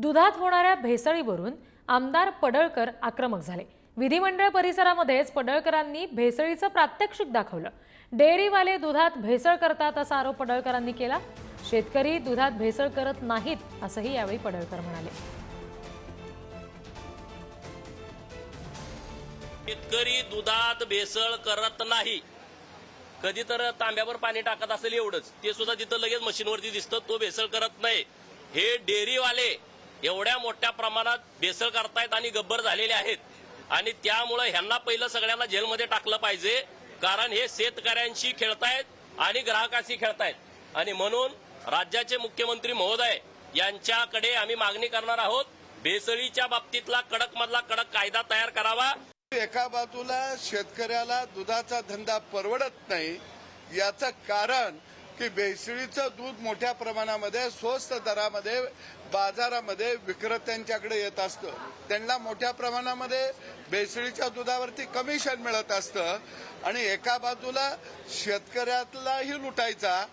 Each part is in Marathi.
दुधात होणाऱ्या भेसळीवरून आमदार पडळकर आक्रमक झाले. विधिमंडळ परिसरामध्येच पडळकरांनी भेसळीचं प्रात्यक्षिक दाखवलं. डेअरीवाले दुधात भेसळ करतात असा आरोप पडळकरांनी केला. शेतकरी दुधात भेसळ करत नाहीत असंही यावेळी पडळकर म्हणाले. शेतकरी दुधात भेसळ करत नाही. कधी तर तांब्यावर पाणी टाकत असेल एवढंच. ते सुद्धा तिथं लगेच मशीनवरती दिसतं तो भेसळ करत नाही. हे डेअरीवाले एवढ्या मोठ्या प्रमाणात भेसळ करतायत आणि गब्बर झालेले आहेत. आणि त्यामुळं ह्यांना पहिलं सगळ्यांना जेलमध्ये टाकलं पाहिजे कारण हे शेतकऱ्यांशी खेळतायत आणि ग्राहकाशी खेळतायत. आणि म्हणून राज्याचे मुख्यमंत्री महोदय यांच्याकडे आम्ही मागणी करणार आहोत भेसळीच्या बाबतीतला कडक मधला कडक कायदा तयार करावा. एका बाजूला शेतकऱ्याला दुधाचा धंदा परवडत नाही याचं कारण की भेसळीचं दूध मोठ्या प्रमाणामध्ये स्वस्त दरामध्ये बाजारामध्ये विक्रेत्यांच्याकडे येत असतं. त्यांना मोठ्या प्रमाणामध्ये भेसळीच्या दुधावरती कमिशन मिळत असतं आणि एका बाजूला शेतकऱ्यालाही लुटायचा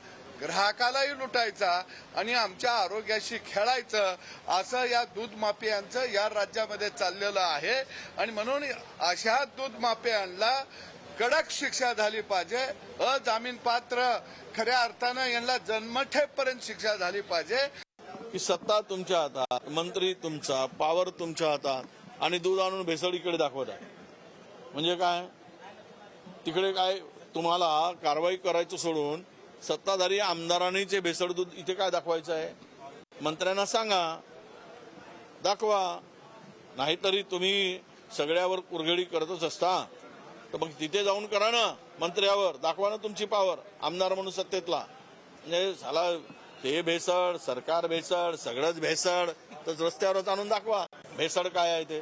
ग्राहकालाही लुटायचा आणि आमच्या आरोग्याशी खेळायचं असं या दूध माफियांचं या राज्यामध्ये चाललेलं आहे. आणि म्हणून अशा दूध माफियांना कडक शिक्षा झाली पाहिजे अजामीन पात्र खऱ्या अर्थानं यांना जन्मठेपर्यंत शिक्षा झाली पाहिजे. की सत्ता तुमच्या हातात मंत्री तुमचा पावर तुमच्या हातात आणि दूध आणून भेसळीकडे दाखवत आहे. म्हणजे काय? तिकडे काय तुम्हाला कारवाई करायचं सोडून सत्ताधारी आमदारांनी जे भेसळ दूध इथे काय दाखवायचं आहे? मंत्र्यांना सांगा. दाखवा. नाहीतरी तुम्ही सगळ्यावर कुरघडी करतच असता. तर मग तिथे जाऊन करा ना मंत्र्यावर. दाखवा ना तुमची पावर आमदार म्हणून सत्तेतला. म्हणजे झाला ते भेसळ सरकार भेसळ सगळंच भेसळ. तर रस्त्यावरच आणून दाखवा. भेसळ काय आहे ते?